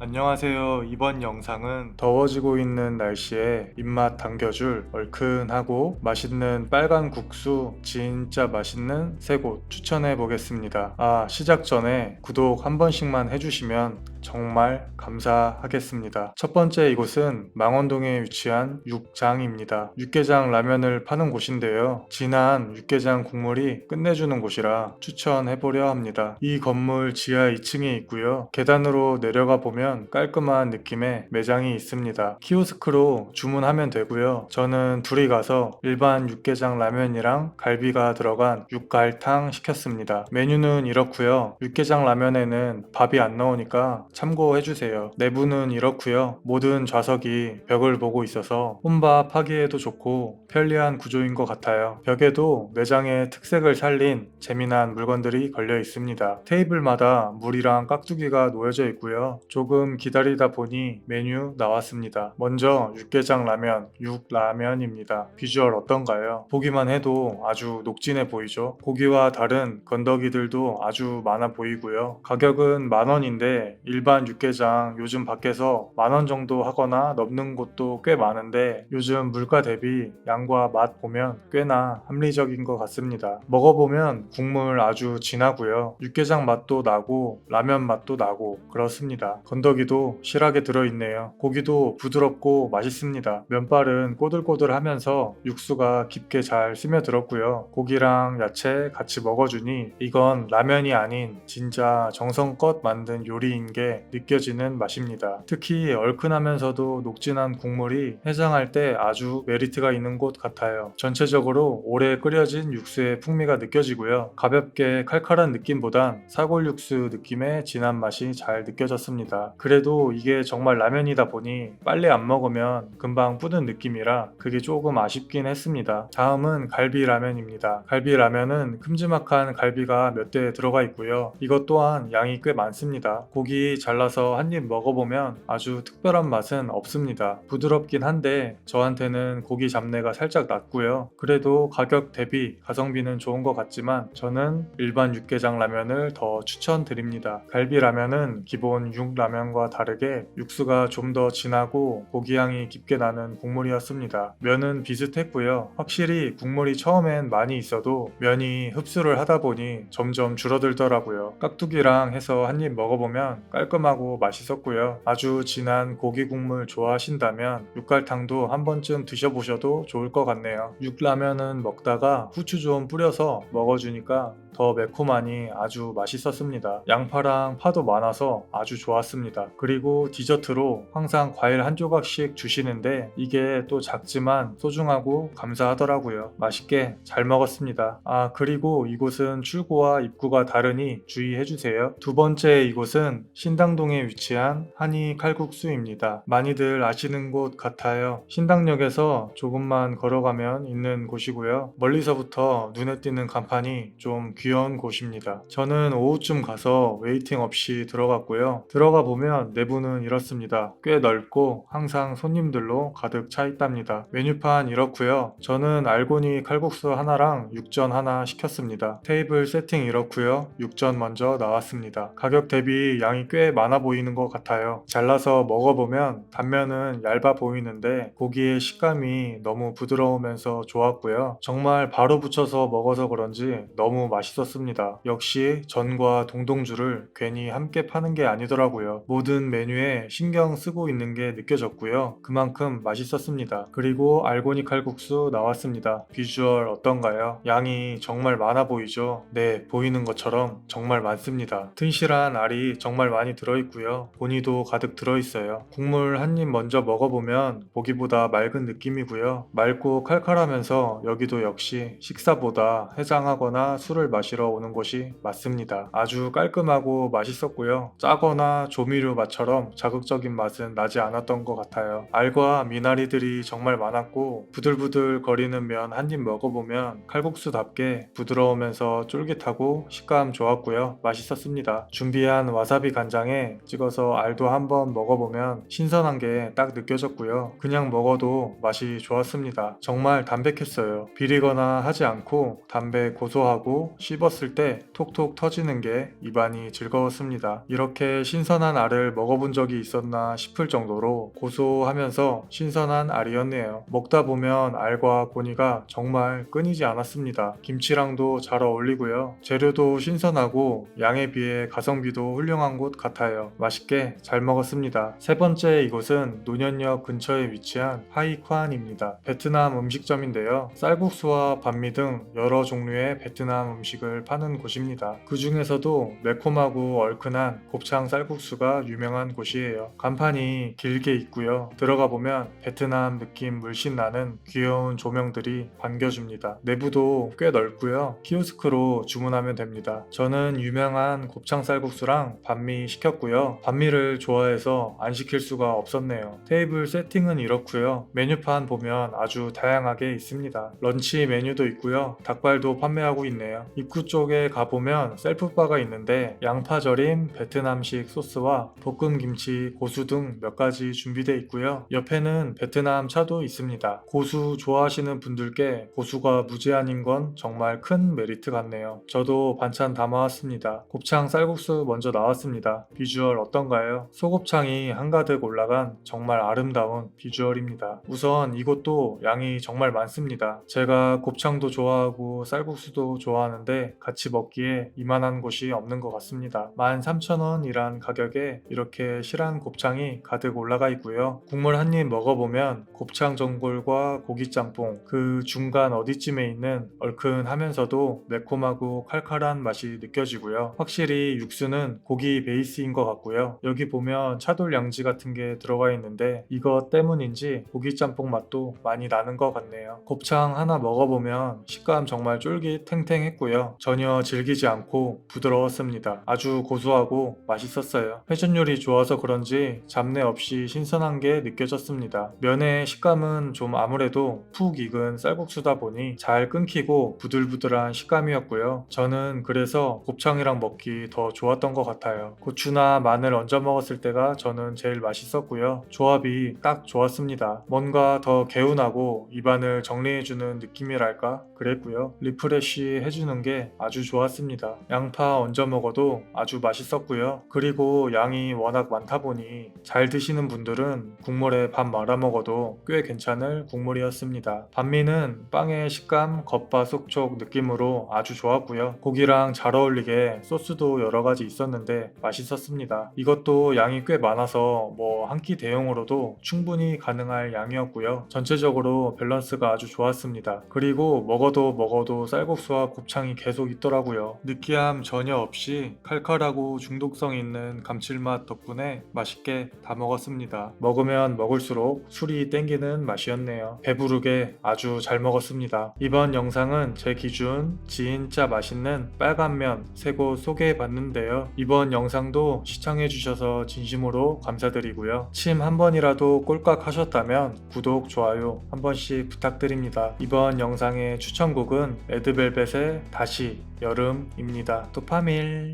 안녕하세요. 이번 영상은 더워지고 있는 날씨에 입맛 당겨줄 얼큰하고 맛있는 빨간 국수 진짜 맛있는 세 곳 추천해 보겠습니다. 아, 시작 전에 구독 한 번씩만 해주시면 정말 감사하겠습니다. 첫 번째 이곳은 망원동에 위치한 육장입니다. 육개장 라면을 파는 곳인데요. 진한 육개장 국물이 끝내주는 곳이라 추천해보려 합니다. 이 건물 지하 2층에 있고요. 계단으로 내려가 보면 깔끔한 느낌의 매장이 있습니다. 키오스크로 주문하면 되고요. 저는 둘이 가서 일반 육개장 라면이랑 갈비가 들어간 육갈탕 시켰습니다. 메뉴는 이렇고요. 육개장 라면에는 밥이 안 나오니까 참고해 주세요. 내부는 이렇고요. 모든 좌석이 벽을 보고 있어서 혼밥 하기에도 좋고 편리한 구조인 것 같아요. 벽에도 매장의 특색을 살린 재미난 물건들이 걸려 있습니다. 테이블마다 물이랑 깍두기가 놓여져 있고요. 조금 기다리다 보니 메뉴 나왔습니다. 먼저 육개장 라면, 육라면입니다. 비주얼 어떤가요? 보기만 해도 아주 녹진해 보이죠? 고기와 다른 건더기들도 아주 많아 보이고요. 가격은 만 원인데 일반 육개장 요즘 밖에서 만원 정도 하거나 넘는 곳도 꽤 많은데 요즘 물가 대비 양과 맛 보면 꽤나 합리적인 것 같습니다. 먹어보면 국물 아주 진하고요. 육개장 맛도 나고 라면 맛도 나고 그렇습니다. 도 실하게 들어있네요. 고기도 부드럽고 맛있습니다. 면발은 꼬들꼬들하면서 육수가 깊게 잘 스며들었고요. 고기랑 야채 같이 먹어주니 이건 라면이 아닌 진짜 정성껏 만든 요리인 게 느껴지는 맛입니다. 특히 얼큰하면서도 녹진한 국물이 해장할 때 아주 메리트가 있는 곳 같아요. 전체적으로 오래 끓여진 육수의 풍미가 느껴지고요. 가볍게 칼칼한 느낌보단 사골 육수 느낌의 진한 맛이 잘 느껴졌습니다. 그래도 이게 정말 라면이다 보니 빨리 안 먹으면 금방 뿌는 느낌이라 그게 조금 아쉽긴 했습니다. 다음은 갈비 라면입니다. 갈비 라면은 큼지막한 갈비가 몇 대 들어가 있고요. 이것 또한 양이 꽤 많습니다. 고기 잘라서 한 입 먹어보면 아주 특별한 맛은 없습니다. 부드럽긴 한데 저한테는 고기 잡내가 살짝 났고요. 그래도 가격 대비 가성비는 좋은 것 같지만 저는 일반 육개장 라면을 더 추천드립니다. 갈비 라면은 기본 육라면 과 다르게 육수가 좀 더 진하고 고기 향이 깊게 나는 국물이었습니다. 면은 비슷했고요. 확실히 국물이 처음엔 많이 있어도 면이 흡수를 하다 보니 점점 줄어들더라고요. 깍두기랑 해서 한 입 먹어보면 깔끔하고 맛있었고요. 아주 진한 고기 국물 좋아하신다면 육갈탕도 한 번쯤 드셔보셔도 좋을 것 같네요. 육라면은 먹다가 후추 좀 뿌려서 먹어주니까 더 매콤하니 아주 맛있었습니다. 양파랑 파도 많아서 아주 좋았습니다. 그리고 디저트로 항상 과일 한 조각씩 주시는데 이게 또 작지만 소중하고 감사하더라고요. 맛있게 잘 먹었습니다. 아, 그리고 이곳은 출구와 입구가 다르니 주의해주세요. 두 번째 이곳은 신당동에 위치한 한이 칼국수입니다. 많이들 아시는 곳 같아요. 신당역에서 조금만 걸어가면 있는 곳이고요. 멀리서부터 눈에 띄는 간판이 좀 귀여운 곳입니다. 저는 오후쯤 가서 웨이팅 없이 들어갔고요. 들어가 보면 내부는 이렇습니다. 꽤 넓고 항상 손님들로 가득 차 있답니다. 메뉴판 이렇고요. 저는 알고니 칼국수 하나랑 육전 하나 시켰습니다. 테이블 세팅 이렇고요. 육전 먼저 나왔습니다. 가격 대비 양이 꽤 많아 보이는 것 같아요. 잘라서 먹어보면 단면은 얇아 보이는데 고기의 식감이 너무 부드러우면서 좋았고요. 정말 바로 붙여서 먹어서 그런지 너무 맛있었습니다. 역시 전과 동동주를 괜히 함께 파는 게 아니더라고요. 모든 메뉴에 신경 쓰고 있는 게 느껴졌고요. 그만큼 맛있었습니다. 그리고 알고니 칼국수 나왔습니다. 비주얼 어떤가요? 양이 정말 많아 보이죠? 네, 보이는 것처럼 정말 많습니다. 튼실한 알이 정말 많이 들어있고요. 보니도 가득 들어있어요. 국물 한 입 먼저 먹어보면 보기보다 맑은 느낌이고요. 맑고 칼칼하면서 여기도 역시 식사보다 해장하거나 술을 마시러 오는 곳이 맞습니다. 아주 깔끔하고 맛있었고요. 짜거나 조미 료 맛처럼 자극적인 맛은 나지 않았던 것 같아요. 알과 미나리들이 정말 많았고 부들부들 거리는 면 한 입 먹어보면 칼국수답게 부드러우면서 쫄깃하고 식감 좋았고요. 맛있었습니다. 준비한 와사비 간장에 찍어서 알도 한번 먹어보면 신선한 게 딱 느껴졌고요. 그냥 먹어도 맛이 좋았습니다. 정말 담백했어요. 비리거나 하지 않고 담배 고소하고 시 씹었을 때 톡톡 터지는 게 입안이 즐거웠습니다. 이렇게 신선한 알을 먹어본 적이 있었나 싶을 정도로 고소하면서 신선한 알이었네요. 먹다 보면 알과 고니가 정말 끊이지 않았습니다. 김치랑도 잘 어울리고요. 재료도 신선하고 양에 비해 가성비도 훌륭한 곳 같아요. 맛있게 잘 먹었습니다. 세 번째 이곳은 노년역 근처에 위치한 하이쿠안입니다. 베트남 음식점인데요. 쌀국수와 반미 등 여러 종류의 베트남 음식을 파는 곳입니다. 그 중에서도 매콤하고 얼큰한 곱창 쌀국수가 유명한 곳이에요. 간판이 길게 있고요. 들어가 보면 베트남 느낌 물씬 나는 귀여운 조명들이 반겨줍니다. 내부도 꽤 넓고요. 키오스크로 주문하면 됩니다. 저는 유명한 곱창 쌀국수랑 반미 시켰고요. 반미를 좋아해서 안 시킬 수가 없었네요. 테이블 세팅은 이렇고요. 메뉴판 보면 아주 다양하게 있습니다. 런치 메뉴도 있고요. 닭발도 판매하고 있네요. 입구 쪽에 가보면 셀프바가 있는데 양파 절임 베트남식 소스와 볶음 김치, 고수 등 몇 가지 준비되어 있고요. 옆에는 베트남 차도 있습니다. 고수 좋아하시는 분들께 고수가 무제한인 건 정말 큰 메리트 같네요. 저도 반찬 담아왔습니다. 곱창 쌀국수 먼저 나왔습니다. 비주얼 어떤가요? 소곱창이 한가득 올라간 정말 아름다운 비주얼입니다. 우선 이곳도 양이 정말 많습니다. 제가 곱창도 좋아하고 쌀국수도 좋아하는데 같이 먹기에 이만한 곳이 없는 것 같습니다. 13,000원이란 가격에 이렇게 실한 곱창이 가득 올라가 있고요. 국물 한 입 먹어보면 곱창 전골과 고기 짬뽕 그 중간 어디쯤에 있는 얼큰하면서도 매콤하고 칼칼한 맛이 느껴지고요. 확실히 육수는 고기 베이스인 것 같고요. 여기 보면 차돌 양지 같은 게 들어가 있는데 이것 때문인지 고기 짬뽕 맛도 많이 나는 것 같네요. 곱창 하나 먹어보면 식감 정말 쫄깃 탱탱했고요. 전혀 질기지 않고 부드러웠습니다. 아주 고소하고 맛있었어요. 회전 요리 좋아서 그런지 잡내 없이 신선한 게 느껴졌습니다. 면의 식감은 좀 아무래도 푹 익은 쌀국수다 보니 잘 끊기고 부들부들한 식감이었고요. 저는 그래서 곱창이랑 먹기 더 좋았던 것 같아요. 고추나 마늘 얹어 먹었을 때가 저는 제일 맛있었고요. 조합이 딱 좋았습니다. 뭔가 더 개운하고 입안을 정리해주는 느낌이랄까? 그랬고요. 리프레쉬 해주는 게 아주 좋았습니다. 양파 얹어 먹어도 아주 맛있었고요. 그리고 양이 워낙 많다 보니 잘 드시는 분들은 국물에 밥 말아 먹어도 꽤 괜찮을 국물이었습니다. 반미는 빵의 식감 겉바 속촉 느낌으로 아주 좋았고요. 고기랑 잘 어울리게 소스도 여러 가지 있었는데 맛있었습니다. 이것도 양이 꽤 많아서 뭐 한 끼 대용으로도 충분히 가능할 양이었고요. 전체적으로 밸런스가 아주 좋았습니다. 그리고 먹어도 먹어도 쌀국수와 곱창이 계속 있더라고요. 느끼함 전혀 없이 칼칼하고 중독성 있는 감칠맛 덕분에 맛있게 다 먹었습니다. 먹으면 먹을수록 술이 땡기는 맛이었네요. 배부르게 아주 잘 먹었습니다. 이번 영상은 제 기준 진짜 맛있는 빨간면 세곳 소개해 봤는데요. 이번 영상도 시청해 주셔서 진심으로 감사드리고요. 침 한 번이라도 꼴깍 하셨다면 구독, 좋아요 한 번씩 부탁드립니다. 이번 영상의 추천곡은 레드벨벳의 다시 여름입니다. 도파밀